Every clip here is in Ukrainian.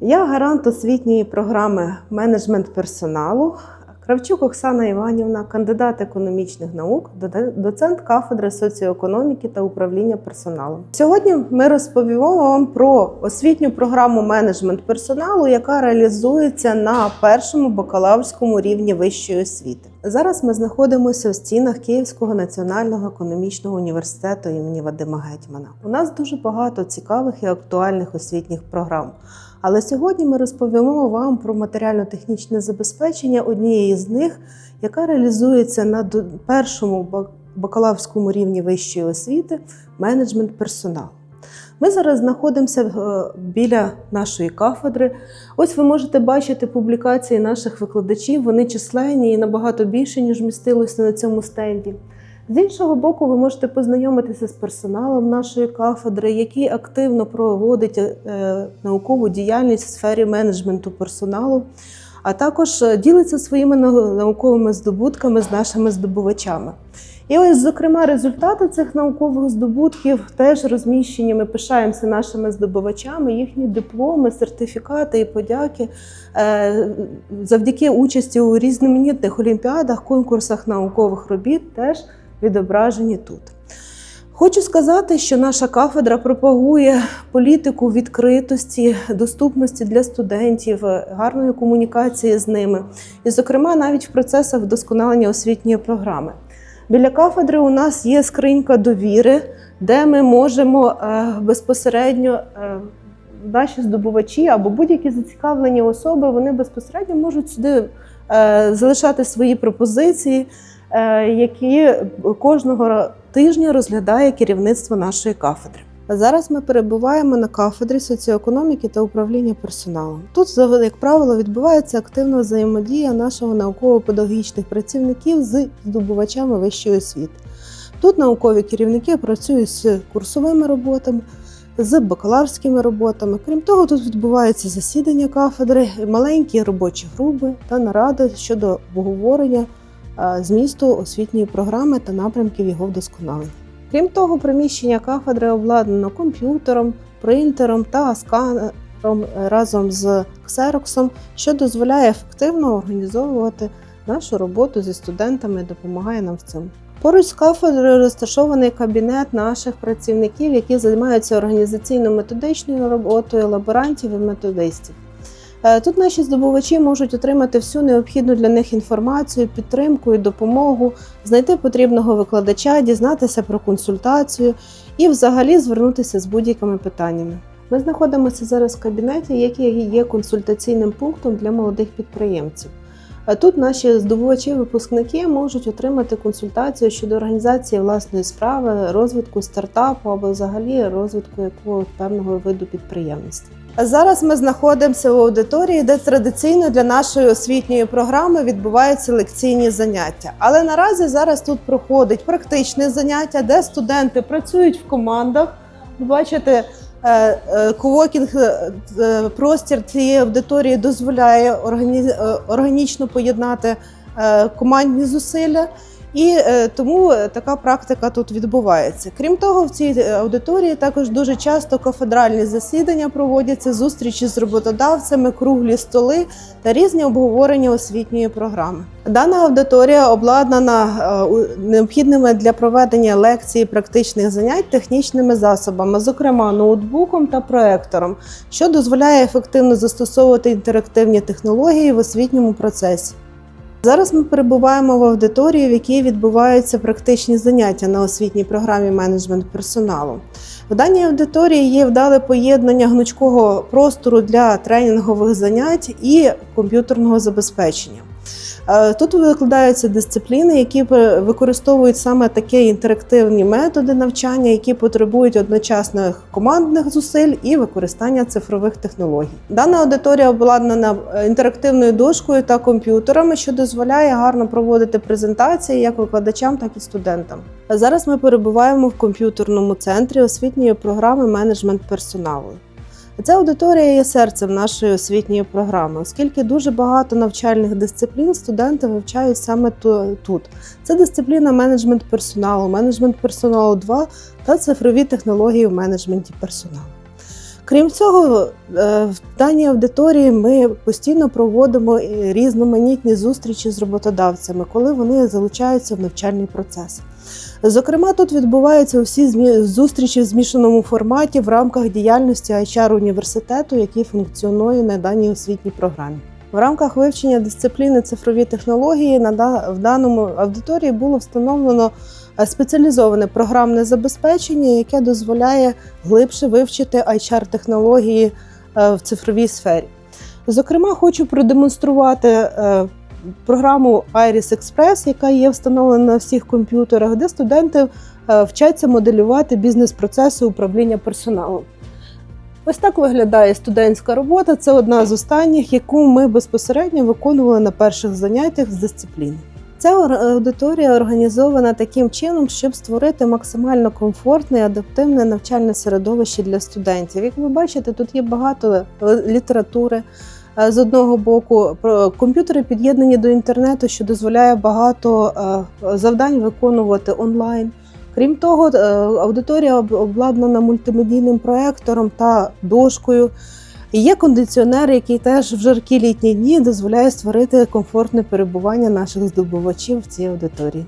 Я гарант освітньої програми менеджмент персоналу. Кравчук Оксана Іванівна, кандидат економічних наук, доцент кафедри соціоекономіки та управління персоналом. Сьогодні ми розповімо вам про освітню програму менеджмент персоналу, яка реалізується на першому бакалаврському рівні вищої освіти. Зараз ми знаходимося в стінах Київського національного економічного університету імені Вадима Гетьмана. У нас дуже багато цікавих і актуальних освітніх програм. Але сьогодні ми розповімо вам про матеріально-технічне забезпечення однієї з них, яка реалізується на першому бак- бакалаврському рівні вищої освіти менеджмент персоналу. Ми зараз знаходимося е, біля нашої кафедри. Ось ви можете бачити публікації наших викладачів. Вони численні і набагато більше, ніж містилося на цьому стенді. З іншого боку, ви можете познайомитися з персоналом нашої кафедри, який активно проводить е, наукову діяльність в сфері менеджменту персоналу, а також е, ділиться своїми науковими здобутками з нашими здобувачами. І ось, зокрема, результати цих наукових здобутків теж розміщені. Ми пишаємося нашими здобувачами, їхні дипломи, сертифікати і подяки е, завдяки участі у різноманітних олімпіадах, конкурсах наукових робіт теж відображені тут. Хочу сказати, що наша кафедра пропагує політику відкритості, доступності для студентів, гарної комунікації з ними, і, зокрема, навіть в процесах вдосконалення освітньої програми. Біля кафедри у нас є скринька довіри, де ми можемо е, безпосередньо е, наші здобувачі або будь-які зацікавлені особи вони безпосередньо можуть сюди е, залишати свої пропозиції, які кожного тижня розглядає керівництво нашої кафедри. Зараз ми перебуваємо на кафедрі соціоекономіки та управління персоналом. Тут, як правило, відбувається активна взаємодія нашого науково-педагогічних працівників з здобувачами вищої освіти. Тут наукові керівники працюють з курсовими роботами, з бакалаврськими роботами. Крім того, тут відбуваються засідання кафедри, маленькі робочі групи та наради щодо обговорення змісту освітньої програми та напрямків його вдосконалення. Крім того, приміщення кафедри обладнано комп'ютером, принтером та сканером разом з ксероксом, що дозволяє ефективно організовувати нашу роботу зі студентами і допомагає нам в цьому. Поруч з кафедрою розташований кабінет наших працівників, які займаються організаційно-методичною роботою лаборантів і методистів. Е, Тут наші здобувачі можуть отримати всю необхідну для них інформацію, підтримку і допомогу, знайти потрібного викладача, дізнатися про консультацію і взагалі звернутися з будь-якими питаннями. Ми знаходимося зараз в кабінеті, який є консультаційним пунктом для молодих підприємців. Е, Тут наші здобувачі-випускники можуть отримати консультацію щодо організації власної справи, розвитку стартапу або взагалі розвитку якогось певного виду підприємництва. Зараз ми знаходимося в аудиторії, де традиційно для нашої освітньої програми відбуваються лекційні заняття. Але наразі зараз тут проходить практичне заняття, де студенти працюють в командах. Бачите, е, е, ковокінг е, простір цієї аудиторії дозволяє органі- органічно поєднати командні зусилля. І е, тому е, така практика тут відбувається. Крім того, в цій е, аудиторії також дуже часто кафедральні засідання проводяться, зустрічі з роботодавцями, круглі столи та різні обговорення освітньої програми. Дана аудиторія обладнана необхідними для проведення лекцій і практичних занять технічними засобами, зокрема ноутбуком та проектором, що дозволяє ефективно застосовувати інтерактивні технології в освітньому процесі. Зараз ми перебуваємо в аудиторії, в якій відбуваються практичні заняття на освітній програмі менеджмент персоналу. В даній аудиторії є вдале поєднання гнучкого простору для тренінгових занять і комп'ютерного забезпечення. Е, Тут викладаються дисципліни, які використовують саме такі інтерактивні методи навчання, які потребують одночасних командних зусиль і використання цифрових технологій. Дана аудиторія обладнана е, інтерактивною дошкою та комп'ютерами, що дозволяє гарно проводити презентації як викладачам, так і студентам. Зараз ми перебуваємо в комп'ютерному центрі освітньої програми менеджмент персоналу. Ця аудиторія є серцем нашої освітньої програми, оскільки дуже багато навчальних дисциплін студенти вивчають саме ту- тут. Це дисципліна менеджмент персоналу, менеджмент персоналу 2 та цифрові технології в менеджменті персоналу. Крім цього, е, в даній аудиторії ми постійно проводимо е, різноманітні зустрічі з роботодавцями, коли вони залучаються в навчальний процес. Зокрема, тут відбуваються усі зустрічі в змішаному форматі в рамках діяльності HR університету, який функціонує на даній освітній програмі. В рамках вивчення дисципліни цифрові технології в даному аудиторії було встановлено е, спеціалізоване програмне забезпечення, яке дозволяє глибше вивчити HR-технології е, в цифровій сфері. Зокрема, хочу продемонструвати е, програму Iris Express, яка є встановлена на всіх комп'ютерах, де студенти вчаться моделювати бізнес-процеси управління персоналом. Ось так виглядає студентська робота. Це одна з останніх, яку ми безпосередньо виконували на перших заняттях з дисципліни. Ця аудиторія організована таким чином, щоб створити максимально комфортне і адаптивне навчальне середовище для студентів. Як ви бачите, тут є багато літератури. Е, З одного боку, комп'ютери під'єднані до інтернету, що дозволяє багато е, завдань виконувати онлайн. Крім того, е, аудиторія обладнана мультимедійним проектором та дошкою. Є кондиціонер, який теж в жаркі літні дні дозволяє створити комфортне перебування наших здобувачів в цій аудиторії.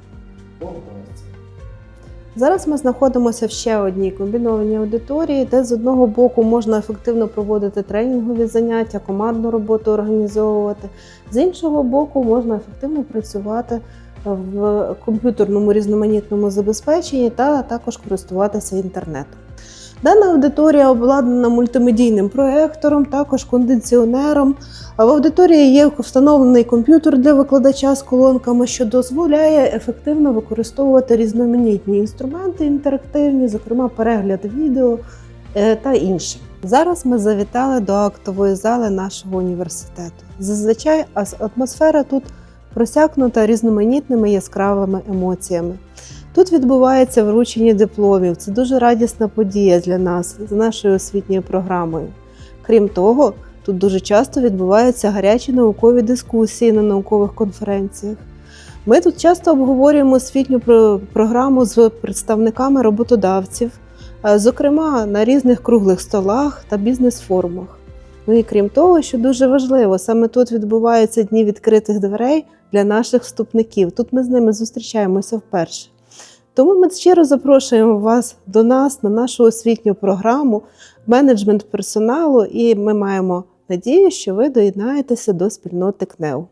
Зараз ми знаходимося в ще одній комбінованій аудиторії, де з одного боку можна ефективно проводити тренінгові заняття, командну роботу організовувати. З іншого боку, можна ефективно працювати в комп'ютерному різноманітному забезпеченні та також користуватися інтернетом. Дана аудиторія обладнана мультимедійним проектором, також кондиціонером. В аудиторії є встановлений комп'ютер для викладача з колонками, що дозволяє ефективно використовувати різноманітні інструменти інтерактивні, зокрема перегляд відео е, та інше. Зараз ми завітали до актової зали нашого університету. Зазвичай атмосфера тут просякнута різноманітними яскравими емоціями. Тут відбувається вручення дипломів. Це дуже радісна подія для нас з нашою освітньою програмою. Крім того, тут дуже часто відбуваються гарячі наукові дискусії на наукових конференціях. Ми тут часто обговорюємо освітню програму з представниками роботодавців, е, зокрема на різних круглих столах та бізнес-форумах. Ну і крім того, що дуже важливо, саме тут відбуваються дні відкритих дверей для наших вступників. Тут ми з ними зустрічаємося вперше. Тому ми щиро запрошуємо вас до нас на нашу освітню програму менеджмент персоналу, і ми маємо надію, що ви доєднаєтеся до спільноти КНЕУ.